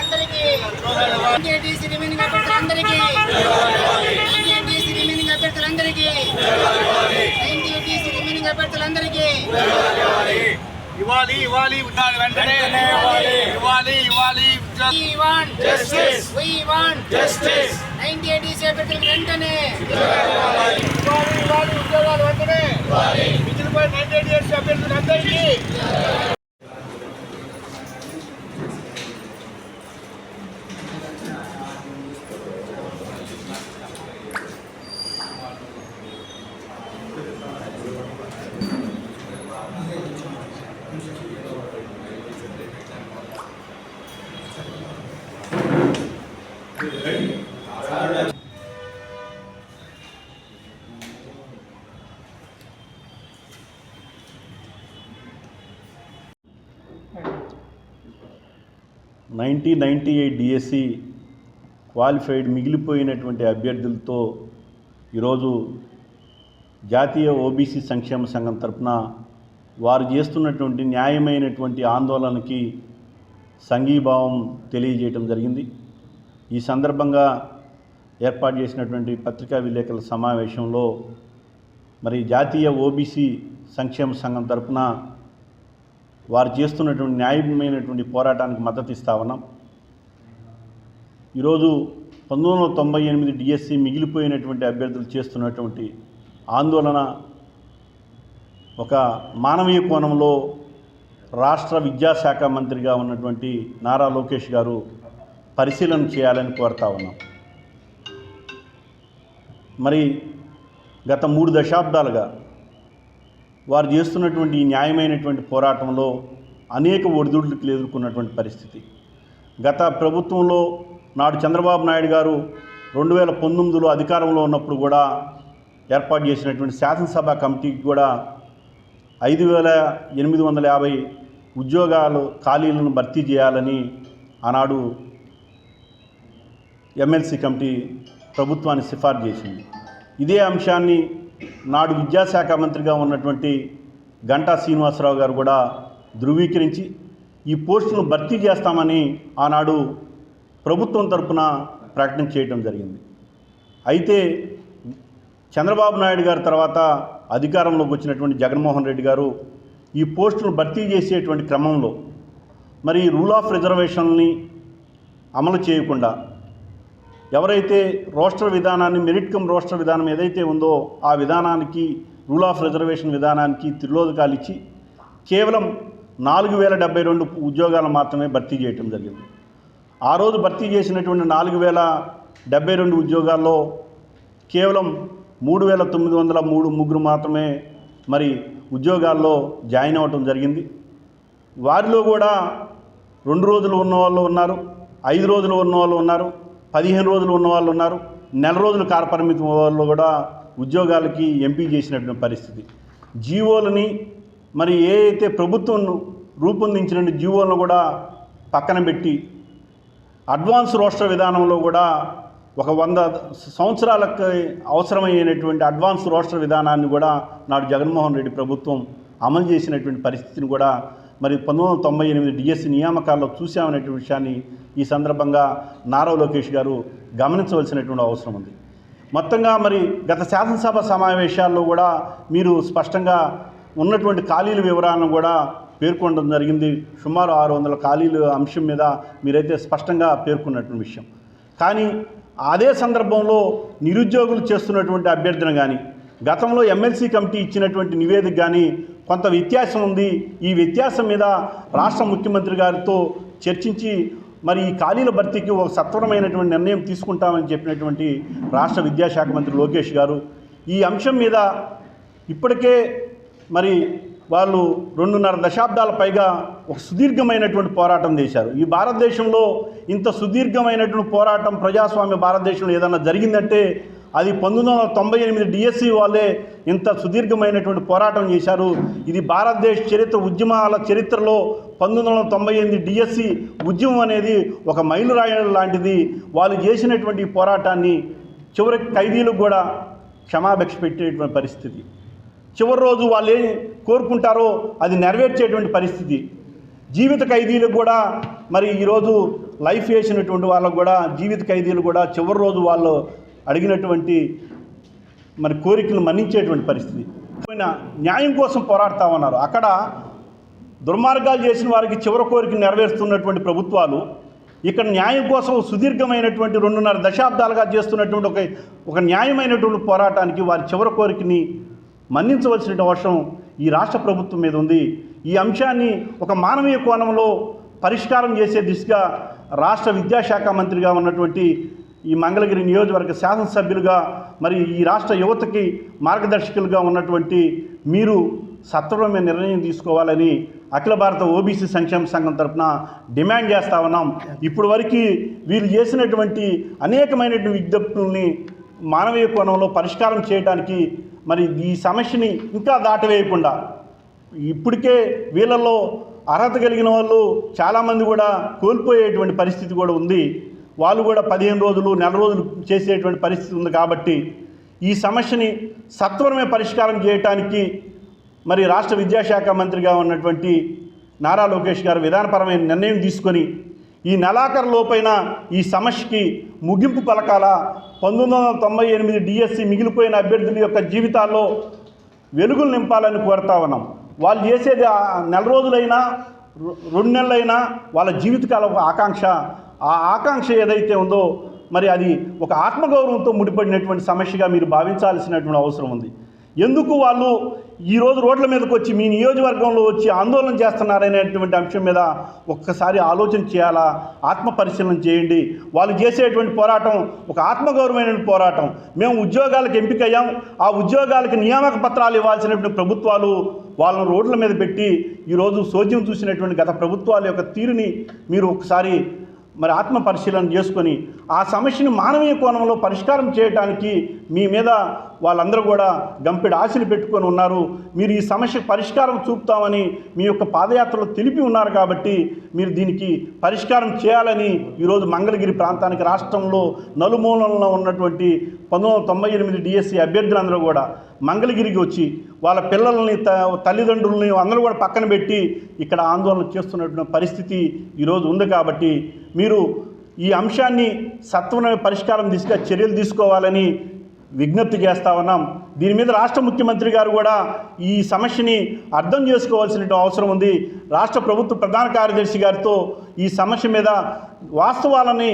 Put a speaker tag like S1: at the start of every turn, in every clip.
S1: అందరికీ రిమైనింగ్ అభ్యర్థులందరికీ రిమైనింగ్ అభ్యర్థులందరికీ రిమైనింగ్ అభ్యర్థులందరికీ
S2: ఇవ్వాలి ఇవ్వాలి ఉన్నారు వెంటనే ఇవ్వాలి ఇవ్వాలి ఇవ్వాలి
S1: we want
S2: justice
S1: we want
S2: justice
S1: 98 చేపట్టిన వెంటనే
S2: ఇవ్వాలి ఇవ్వాలి ఉద్యోగాలు వెంటనే ఇవ్వాలి విజిల్పై 98 చేపట్టిన
S3: అందరికీ నైంటీ ఎయిట్ డిఎస్సి క్వాలిఫైడ్ మిగిలిపోయినటువంటి అభ్యర్థులతో ఈరోజు జాతీయ ఓబీసీ సంక్షేమ సంఘం తరఫున వారు చేస్తున్నటువంటి న్యాయమైనటువంటి ఆందోళనకి సంఘీభావం తెలియజేయటం జరిగింది. ఈ సందర్భంగా ఏర్పాటు చేసినటువంటి పత్రికా విలేకరుల సమావేశంలో మరి జాతీయ ఓబీసీ సంక్షేమ సంఘం తరఫున వారు చేస్తున్నటువంటి న్యాయమైనటువంటి పోరాటానికి మద్దతు ఇస్తా ఉన్నాం. ఈరోజు పంతొమ్మిది వందల తొంభై ఎనిమిది డిఎస్సి మిగిలిపోయినటువంటి అభ్యర్థులు చేస్తున్నటువంటి ఆందోళన ఒక మానవీయ కోణంలో రాష్ట్ర విద్యాశాఖ మంత్రిగా ఉన్నటువంటి నారా లోకేష్ గారు పరిశీలన చేయాలని కోరుతా ఉన్నాం. మరి గత మూడు దశాబ్దాలుగా వారు చేస్తున్నటువంటి ఈ న్యాయమైనటువంటి పోరాటంలో అనేక ఒడిదుడులకు ఎదుర్కొన్నటువంటి పరిస్థితి. గత ప్రభుత్వంలో నాడు చంద్రబాబు నాయుడు గారు రెండు వేల పంతొమ్మిదిలో అధికారంలో ఉన్నప్పుడు కూడా ఏర్పాటు చేసినటువంటి శాసనసభ కమిటీకి కూడా ఐదు వేల ఎనిమిది వందల యాభై ఉద్యోగాలు ఖాళీలను భర్తీ చేయాలని ఆనాడు ఎమ్మెల్సీ కమిటీ ప్రభుత్వాన్ని సిఫార్సు చేసింది. ఇదే అంశాన్ని నాడు విద్యాశాఖ మంత్రిగా ఉన్నటువంటి గంటా శ్రీనివాసరావు గారు కూడా ధృవీకరించి ఈ పోస్టును భర్తీ చేస్తామని ఆనాడు ప్రభుత్వం తరపున ప్రకటన చేయడం జరిగింది. అయితే చంద్రబాబు నాయుడు గారి తర్వాత అధికారంలోకి వచ్చినటువంటి జగన్మోహన్ రెడ్డి గారు ఈ పోస్టును భర్తీ చేసేటువంటి క్రమంలో మరి రూల్ ఆఫ్ రిజర్వేషన్ని అమలు చేయకుండా ఎవరైతే రోస్టర్ విధానాన్ని మెరిట్ కమ్ రోస్టర్ విధానం ఏదైతే ఉందో ఆ విధానానికి రూల్ ఆఫ్ రిజర్వేషన్ విధానానికి తిరోధకాలు ఇచ్చి కేవలం నాలుగు వేల డెబ్బై రెండు ఉద్యోగాలు మాత్రమే భర్తీ చేయటం జరిగింది. ఆ రోజు భర్తీ చేసినటువంటి నాలుగు వేల డెబ్బై రెండు ఉద్యోగాల్లో కేవలం మూడు వేల తొమ్మిది వందల మూడు ముగ్గురు మాత్రమే మరి ఉద్యోగాల్లో జాయిన్ అవ్వటం జరిగింది. వారిలో కూడా రెండు రోజులు ఉన్న వాళ్ళు ఉన్నారు ఐదు రోజులు ఉన్న వాళ్ళు ఉన్నారు. పదిహేను రోజులు ఉన్న వాళ్ళు ఉన్నారు. నెల రోజులు కాలపరిమితి వాళ్ళు కూడా ఉద్యోగాలకి ఎంపీ చేసినటువంటి పరిస్థితి. జీవోలని మరి ఏ అయితే ప్రభుత్వం రూపొందించిన జీవోలను కూడా పక్కన పెట్టి అడ్వాన్స్ రోస్టర్ విధానంలో కూడా ఒక వంద సంవత్సరాలకు అవసరమైనటువంటి అడ్వాన్స్ రోస్టర్ విధానాన్ని కూడా నాడు జగన్మోహన్ రెడ్డి ప్రభుత్వం అమలు చేసినటువంటి పరిస్థితిని కూడా మరి పంతొమ్మిది వందల తొంభై ఎనిమిది డిఎస్సి నియామకాల్లో చూశామనేటువంటి విషయాన్ని ఈ సందర్భంగా నారా లోకేష్ గారు గమనించవలసినటువంటి అవసరం ఉంది. మొత్తంగా మరి గత శాసనసభ సమావేశాల్లో కూడా మీరు స్పష్టంగా ఉన్నటువంటి ఖాళీల వివరాలను కూడా పేర్కొనడం జరిగింది. సుమారు ఆరు వందల ఖాళీల అంశం మీద మీరైతే స్పష్టంగా పేర్కొన్నటువంటి విషయం. కానీ అదే సందర్భంలో నిరుద్యోగులు చేస్తున్నటువంటి అభ్యర్థన కానీ గతంలో ఎమ్మెల్సీ కమిటీ ఇచ్చినటువంటి నివేదిక కానీ కొంత వ్యత్యాసం ఉంది. ఈ వ్యత్యాసం మీద రాష్ట్ర ముఖ్యమంత్రి గారితో చర్చించి మరి ఈ ఖాళీల భర్తీకి ఒక సత్వరమైనటువంటి నిర్ణయం తీసుకుంటామని చెప్పినటువంటి రాష్ట్ర విద్యాశాఖ మంత్రి లోకేష్ గారు ఈ అంశం మీద ఇప్పటికే మరి వాళ్ళు రెండున్నర దశాబ్దాల పైగా ఒక సుదీర్ఘమైనటువంటి పోరాటం చేశారు. ఈ భారతదేశంలో ఇంత సుదీర్ఘమైనటువంటి పోరాటం ప్రజాస్వామ్య భారతదేశంలో ఏదన్నా జరిగిందంటే అది పంతొమ్మిది వందల తొంభై ఎనిమిది డిఎస్సి వాళ్ళే ఇంత సుదీర్ఘమైనటువంటి పోరాటం చేశారు. ఇది భారతదేశ చరిత్ర ఉద్యమాల చరిత్రలో పంతొమ్మిది వందల తొంభై ఎనిమిది డిఎస్సి ఉద్యమం అనేది ఒక మైలురాయడం లాంటిది. వాళ్ళు చేసినటువంటి పోరాటాన్ని చివరి ఖైదీలకు కూడా క్షమాభిక్ష పెట్టేటువంటి పరిస్థితి. చివరి రోజు వాళ్ళు ఏం కోరుకుంటారో అది నెరవేర్చేటువంటి పరిస్థితి. జీవిత ఖైదీలకు కూడా మరి ఈరోజు లైఫ్ వేసినటువంటి వాళ్ళకు కూడా జీవిత ఖైదీలు కూడా చివరి రోజు వాళ్ళు అడిగినటువంటి మరి కోరికలు మన్నించేటువంటి పరిస్థితి. పోయిన న్యాయం కోసం పోరాడుతూ ఉన్నారు. అక్కడ దుర్మార్గాలు చేసిన వారికి చివరి కోరిక నెరవేరుస్తున్నటువంటి ప్రభుత్వాలు ఇక్కడ న్యాయం కోసం సుదీర్ఘమైనటువంటి రెండున్నర దశాబ్దాలుగా చేస్తున్నటువంటి ఒక ఒక న్యాయమైనటువంటి పోరాటానికి వారి చివరి కోరికని మన్నించవలసిన అవసరం ఈ రాష్ట్ర ప్రభుత్వం మీద ఉంది. ఈ అంశాన్ని ఒక మానవీయ కోణంలో పరిష్కారం చేసే దిశగా రాష్ట్ర విద్యాశాఖ మంత్రిగా ఉన్నటువంటి ఈ మంగళగిరి నియోజకవర్గ శాసనసభ్యులుగా మరి ఈ రాష్ట్ర యువతకి మార్గదర్శకులుగా ఉన్నటువంటి మీరు సత్వరమైన నిర్ణయం తీసుకోవాలని అఖిల భారత ఓబీసీ సంక్షేమ సంఘం తరఫున డిమాండ్ చేస్తా ఉన్నాం. ఇప్పుడు వరకు వీళ్ళు చేసినటువంటి అనేకమైనటువంటి విజ్ఞప్తుల్ని మానవీయ కోణంలో పరిష్కారం చేయడానికి మరి ఈ సమస్యని ఇంకా దాటవేయకుండా ఇప్పటికే వీళ్ళల్లో అర్హత కలిగిన వాళ్ళు చాలామంది కూడా కోల్పోయేటువంటి పరిస్థితి కూడా ఉంది. వాళ్ళు కూడా పదిహేను రోజులు నెల రోజులు చేసేటువంటి పరిస్థితి ఉంది కాబట్టి ఈ సమస్యని సత్వరమే పరిష్కారం చేయటానికి మరి రాష్ట్ర విద్యాశాఖ మంత్రిగా ఉన్నటువంటి నారా లోకేష్ గారు విధానపరమైన నిర్ణయం తీసుకొని ఈ నెలాఖరు లోపైన ఈ సమస్యకి ముగింపు పలకాల పంతొమ్మిది వందల తొంభై ఎనిమిది డిఎస్సి మిగిలిపోయిన అభ్యర్థుల యొక్క జీవితాల్లో వెలుగులు నింపాలని కోరుతా ఉన్నాం. వాళ్ళు చేసేది నెల రోజులైనా రెండు నెలలైనా వాళ్ళ జీవితకాల ఆకాంక్ష ఆ ఆకాంక్ష ఏదైతే ఉందో మరి అది ఒక ఆత్మగౌరవంతో ముడిపడినటువంటి సమస్యగా మీరు భావించాల్సినటువంటి అవసరం ఉంది. ఎందుకు వాళ్ళు ఈరోజు రోడ్ల మీదకి వచ్చి మీ నియోజకవర్గంలో వచ్చి ఆందోళన చేస్తున్నారనేటువంటి అంశం మీద ఒక్కసారి ఆలోచన చేయాలా? ఆత్మ పరిశీలన చేయండి. వాళ్ళు చేసేటువంటి పోరాటం ఒక ఆత్మగౌరవమైన పోరాటం. మేము ఉద్యోగాలకు ఎంపికయ్యాం. ఆ ఉద్యోగాలకు నియామక పత్రాలు ఇవ్వాల్సినటువంటి ప్రభుత్వాలు వాళ్ళను రోడ్ల మీద పెట్టి ఈరోజు సోద్యం చూసినటువంటి గత ప్రభుత్వాల యొక్క తీరుని మీరు ఒకసారి మరి ఆత్మ పరిశీలన చేసుకొని ఆ సమస్యను మానవీయ కోణంలో పరిష్కారం చేయడానికి మీ మీద వాళ్ళందరూ కూడా గంపెడు ఆశలు పెట్టుకొని ఉన్నారు. మీరు ఈ సమస్యకు పరిష్కారం చూపుతామని మీ యొక్క పాదయాత్రలో తెలిపి ఉన్నారు కాబట్టి మీరు దీనికి పరిష్కారం చేయాలని ఈరోజు మంగళగిరి ప్రాంతానికి రాష్ట్రంలో నలుమూలంలో ఉన్నటువంటి పంతొమ్మిది వందల తొంభై ఎనిమిది డిఎస్సి అభ్యర్థులందరూ కూడా మంగళగిరికి వచ్చి వాళ్ళ పిల్లల్ని త తల్లిదండ్రులని అందరూ కూడా పక్కన పెట్టి ఇక్కడ ఆందోళన చేస్తున్నటువంటి పరిస్థితి ఈరోజు ఉంది కాబట్టి మీరు ఈ అంశాన్ని సత్వరమైన పరిష్కారం దిశగా చర్యలు తీసుకోవాలని విజ్ఞప్తి చేస్తా ఉన్నాం. దీని మీద రాష్ట్ర ముఖ్యమంత్రి గారు కూడా ఈ సమస్యని అర్థం చేసుకోవాల్సిన అవసరం ఉంది. రాష్ట్ర ప్రభుత్వ ప్రధాన కార్యదర్శి గారితో ఈ సమస్య మీద వాస్తవాలని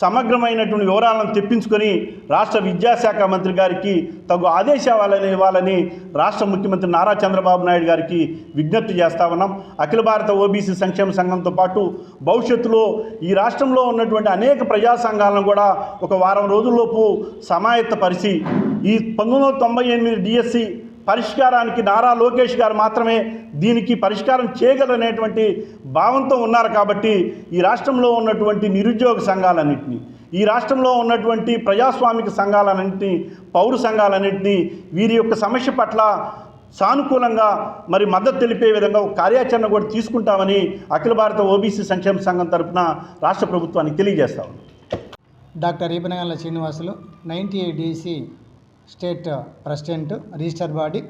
S3: సమగ్రమైనటువంటి వివరాలను తెప్పించుకొని రాష్ట్ర విద్యాశాఖ మంత్రి గారికి తగు ఆదేశాలని ఇవ్వాలని రాష్ట్ర ముఖ్యమంత్రి నారా చంద్రబాబు నాయుడు గారికి విజ్ఞప్తి చేస్తా ఉన్నాం. అఖిల భారత ఓబీసీ సంక్షేమ సంఘంతో పాటు భవిష్యత్తులో ఈ రాష్ట్రంలో ఉన్నటువంటి అనేక ప్రజా సంఘాలను కూడా ఒక వారం రోజుల్లోపు సమాయత్తపరిచి ఈ పంతొమ్మిది వందల తొంభై ఎనిమిది డిఎస్సి పరిష్కారానికి నారా లోకేష్ గారు మాత్రమే దీనికి పరిష్కారం చేయగలనేటువంటి భావంతో ఉన్నారు కాబట్టి ఈ రాష్ట్రంలో ఉన్నటువంటి నిరుద్యోగ సంఘాలన్నింటినీ ఈ రాష్ట్రంలో ఉన్నటువంటి ప్రజాస్వామిక సంఘాలన్నింటినీ పౌర సంఘాలన్నింటినీ వీరి యొక్క సమస్య పట్ల సానుకూలంగా మరి మద్దతు తెలిపే విధంగా ఒక కార్యాచరణ కూడా తీసుకుంటామని అఖిల భారత ఓబీసీ సంక్షేమ సంఘం తరఫున రాష్ట్ర ప్రభుత్వానికి తెలియజేస్తాం
S4: doctor ఈపనగంల Srinivasulu ninety eight DC state president register body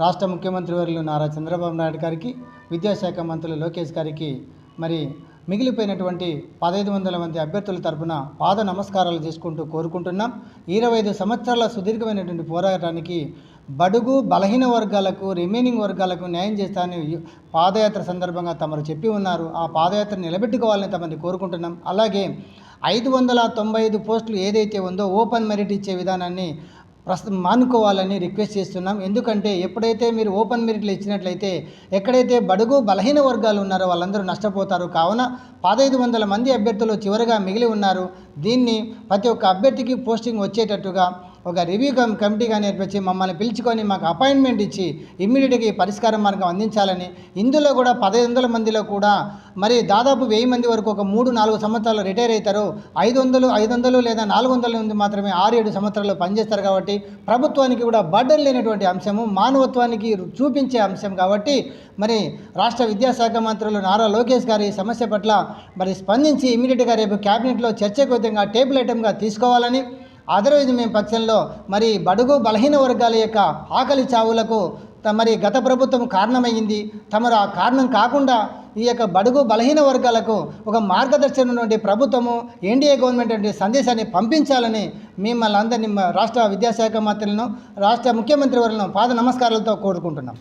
S4: రాష్ట్ర ముఖ్యమంత్రి వర్యులు నారా చంద్రబాబు నాయుడు గారికి విద్యాశాఖ మంత్రులు లోకేష్ గారికి మరి మిగిలిపోయినటువంటి పదహైదు వందల మంది అభ్యర్థుల తరపున పాద నమస్కారాలు చేసుకుంటూ కోరుకుంటున్నాం. ఇరవై ఐదు సంవత్సరాల సుదీర్ఘమైనటువంటి పోరాటానికి బడుగు బలహీన వర్గాలకు రిమైనింగ్ వర్గాలకు న్యాయం చేస్తానని పాదయాత్ర సందర్భంగా తమరు చెప్పి ఉన్నారు. ఆ పాదయాత్ర నిలబెట్టుకోవాలని తమని కోరుకుంటున్నాం. అలాగే ఐదు వందల తొంభై ఐదు పోస్టులు ఏదైతే ఉందో ఓపెన్ మెరిట్ ఇచ్చే విధానాన్ని ప్రస్తుతం మానుకోవాలని రిక్వెస్ట్ చేస్తున్నాం. ఎందుకంటే ఎప్పుడైతే మీరు ఓపెన్ మెరిట్లు ఇచ్చినట్లయితే ఎక్కడైతే బడుగు బలహీన వర్గాలు ఉన్నారో వాళ్ళందరూ నష్టపోతారు. కావున పదహైదు వందల మంది అభ్యర్థులు చివరిగా మిగిలి ఉన్నారు. దీన్ని ప్రతి ఒక్క అభ్యర్థికి పోస్టింగ్ వచ్చేటట్టుగా ఒక రివ్యూ కమ్ కమిటీ కానీ మమ్మల్ని పిలుచుకొని మాకు అపాయింట్మెంట్ ఇచ్చి ఇమ్మీడియట్గా ఈ పరిష్కార మార్గం అందించాలని ఇందులో కూడా పదహైదు వందల మందిలో కూడా మరి దాదాపు వెయ్యి మంది వరకు ఒక మూడు నాలుగు సంవత్సరాలు రిటైర్ అవుతారు. ఐదు వందలు ఐదు వందలు లేదా నాలుగు వందల మంది మాత్రమే ఆరు ఏడు సంవత్సరాలు పనిచేస్తారు కాబట్టి ప్రభుత్వానికి కూడా బర్డన్ లేనటువంటి అంశము మానవత్వానికి చూపించే అంశం కాబట్టి మరి రాష్ట్ర విద్యాశాఖ మంత్రులు నారా లోకేష్ గారు ఈ సమస్య పట్ల మరి స్పందించి ఇమీడియట్గా రేపు క్యాబినెట్లో చర్చకు విధంగా టేబుల్ ఐటమ్గా తీసుకోవాలని అదర్వైజ్ మేము పక్షంలో మరి బడుగు బలహీన వర్గాల యొక్క ఆకలి చావులకు త- మరి గత ప్రభుత్వం కారణమైంది. తమరు ఆ కారణం కాకుండా ఈ యొక్క బడుగు బలహీన వర్గాలకు ఒక మార్గదర్శనం నుండి ప్రభుత్వము ఎన్డీఏ గవర్నమెంట్ నుండి సందేశాన్ని పంపించాలని మిమ్మల్ని అందరినీ రాష్ట్ర విద్యాశాఖ మంత్రులను రాష్ట్ర ముఖ్యమంత్రి వారిని పాద నమస్కారాలతో కోరుకుంటున్నాం.